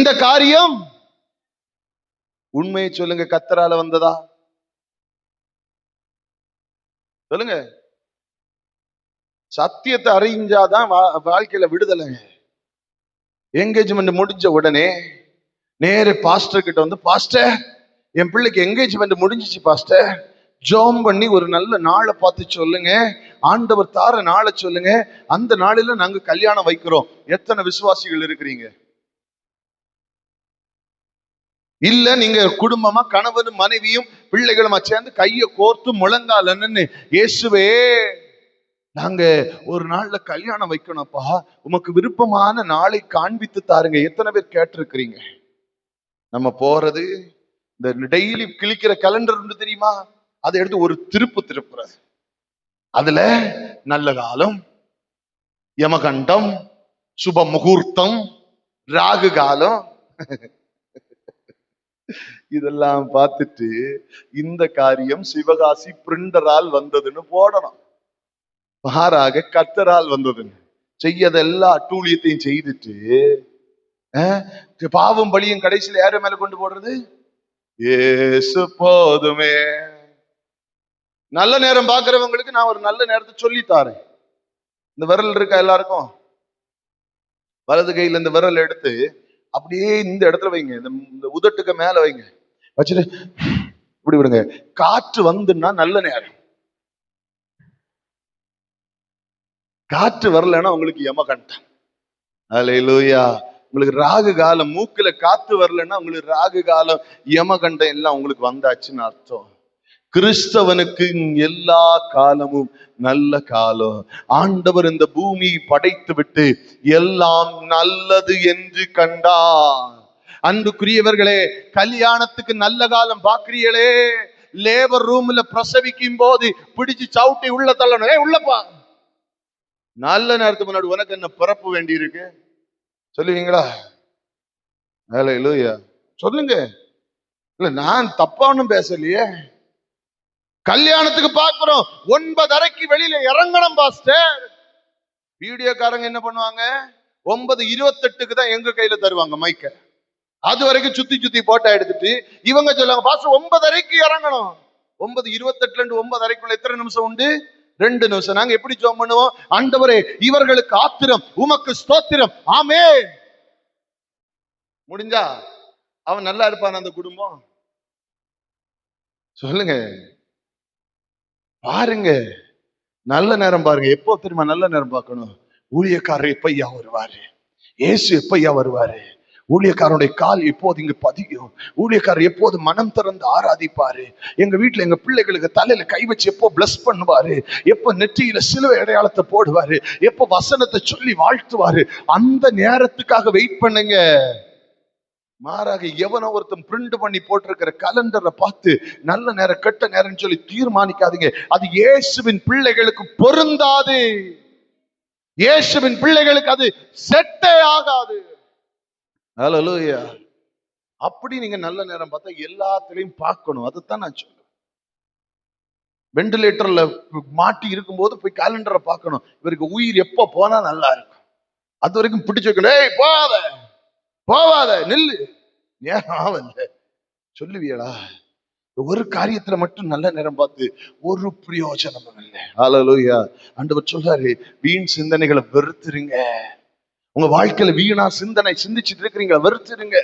இந்த காரியம்? உண்மையை சொல்லுங்க கத்தரால வந்ததா? சொல்லுங்க. சத்தியத்தை அறிஞ்சாதான் வா- வாழ்க்கையில விடுதலைங்க என்கேஜ்மெண்ட் முடிஞ்ச உடனே நேர பாஸ்டர் கிட்ட வந்து பாஸ்டர் என் பிள்ளைக்கு என்கேஜ்மெண்ட் முடிஞ்சிச்சு பாஸ்டர் ஜோம் பண்ணி ஒரு நல்ல நாளை பார்த்து சொல்லுங்க. ஆண்டவர் தார நாளை சொல்லுங்க. அந்த நாளில நாங்க கல்யாணம் வைக்கிறோம். எத்தனை விசுவாசிகள் இருக்கிறீங்க? இல்ல நீங்க குடும்பமா கணவனும் மனைவியும் பிள்ளைகளுமா சேர்ந்து கையை கோர்த்து முழங்கால நின்னு இயேசுவே நாங்க ஒரு நாள்ல கல்யாணம் வைக்கணும்ப்பா. உமக்கு விருப்பமான நாளை காண்பித்து தாருங்க. எத்தனை பேர் கேட்டிருக்கிறீங்க? நம்ம போறது இந்த டெய்லி கிழிக்கிற கலண்டர் உண்டு தெரியுமா? அதை எடுத்து ஒரு திருப்பு திருப்புறது அதுல நல்ல காலம் யமகண்டம் சுப முகூர்த்தம் ராகு காலம். இதெல்லாம் பார்த்துட்டு இந்த காரியம் சிவகாசி பிரிண்டரால் வந்ததுன்னு போடணும். மாறாக கத்தரால் வந்ததுன்னு. செய்யத எல்லா அட்டூழியத்தையும் செய்துட்டு பாவம் பலியும் கடைசியில யார மேல கொண்டு போடுறது? ஏசு போதுமே. நல்ல நேரம் பாக்குறவங்களுக்கு நான் ஒரு நல்ல நேரத்தை சொல்லி தாரேன். இந்த விரல் இருக்கா எல்லாருக்கும்? வலது கையில இந்த விரல் எடுத்து அப்படியே இந்த இடத்துல வைங்க. இந்த இந்த உதட்டுக்கு மேல வைங்க. வச்சுட்டு இப்படி விடுங்க. காற்று வந்துன்னா நல்ல நேரம். காற்று வரலைன்னா உங்களுக்கு யமகண்டம் அலையிலூயா உங்களுக்கு ராகு காலம் மூக்குல காத்து வரலைன்னா உங்களுக்கு ராகு காலம் யமகண்டம் எல்லாம் உங்களுக்கு வந்தாச்சுன்னு அர்த்தம். கிறிஸ்தவனுக்கு எல்லா காலமும் நல்ல காலம். ஆண்டவர் இந்த பூமியை படைத்து விட்டு எல்லாம் நல்லது என்று கண்டார். அன்புக்குரியவர்களே கல்யாணத்துக்கு நல்ல காலம் பாக்குறீங்களே லேபர் ரூம்ல பிரசவிக்கும் போது பிடிச்சு சவுட்டி உள்ள தள்ளணும். ஏ உள்ளப்பா நல்ல நேரத்துக்கு முன்னாடி உனக்கு என்ன பிறப்பு வேண்டி இருக்கு? சொல்லுவீங்களா? ஹalleluya. சொல்லுங்க. இல்ல நான் தப்பா பேசலையே. கல்யாணத்துக்கு பாக்குறோம் ஒன்பதரைக்கு வெளியில இறங்கணும் பாஸ்டர். வீடியோக்காரங்க என்ன பண்ணுவாங்க? ஒன்பது இருபத்தெட்டுக்கு தான் எங்க கையில தருவாங்க மைக்க அது வரைக்கும் சுத்தி சுத்தி போட்டோ எடுத்துட்டு இவங்க சொல்லுவாங்க பாஸ்டர் ஒன்பதரைக்கு இறங்கணும். ஒன்பது இருபத்தெட்டுல இருந்து ஒன்பதரைக்குள்ள எத்தனை நிமிஷம் உண்டு? ரெண்டு நிமிஷம். நாங்க எப்படி ஜோம் பண்ணுவோம்? ஆண்டவரே இவர்களுக்கு ஆத்திரம் உமக்கு ஸ்தோத்திரம். ஆமே முடிஞ்சா அவன் நல்லா இருப்பான் அந்த குடும்பம். சொல்லுங்க. பாருங்க. நல்ல நேரம் பாருங்க. எப்போ தெரியுமா நல்ல நேரம் பார்க்கணும்? ஊழியக்காரர் எப்பையா வருவாரு? ஏசு எப்பையா வருவாரு? ஊழியக்காரனுடைய கால் எப்போது இங்கு பதியும். ஊழியக்காரர் எப்போது மனம் திறந்து ஆராதிப்பாரு? எங்க வீட்டுல எங்க பிள்ளைகளுக்கு தலையில கை வச்சு எப்போ பிளஸ் பண்ணுவாரு? எப்போ நெற்றியில சிலுவை அடையாளத்தை போடுவாரு? எப்போ வசனத்தை சொல்லி வாழ்த்துவாரு? அந்த நேரத்துக்காக வெயிட் பண்ணுங்க. மாறாக எவனோ ஒருத்தன் பிரிண்ட் பண்ணி போட்டிருக்கிற கலண்டரை பார்த்து நல்ல நேரம் கெட்ட நேரம்னு சொல்லி தீர்மானிக்காதீங்க. அது இயேசுவின் பிள்ளைகளுக்கு பொருந்தாது. இயேசுவின் பிள்ளைகளுக்கு அது செட்டே ஆகாது. ஹalleluya அப்படி நீங்க நல்ல நேரம் பார்த்தா எல்லாத்துலயும் பார்க்கணும். அதுதான் நான் சொல்றேன். வெண்டிலேட்டர்ல மாட்டி இருக்கும்போது போய் கேலண்டரை பார்க்கணும். இவருக்கு உயிர் எப்போ போனா நல்லா இருக்கும். அது வரைக்கும் பிடிச்சு வைக்கணும். ஏய் போகாத. போவாத நில்லு. ஏன் ஆவல்ல சொல்லுவியடா ஒரு காரியத்துல மட்டும் நல்ல நேரம் பார்த்து ஒரு பிரயோஜனமும் இல்லை. ஆலோயா ஆண்டவர் சொல்றாரு வீண் சிந்தனைகளை வெறுத்துருங்க. உங்க வாழ்க்கையில வீணா சிந்தனை சிந்திச்சுட்டு இருக்கிறீங்க வெறுத்துருங்க.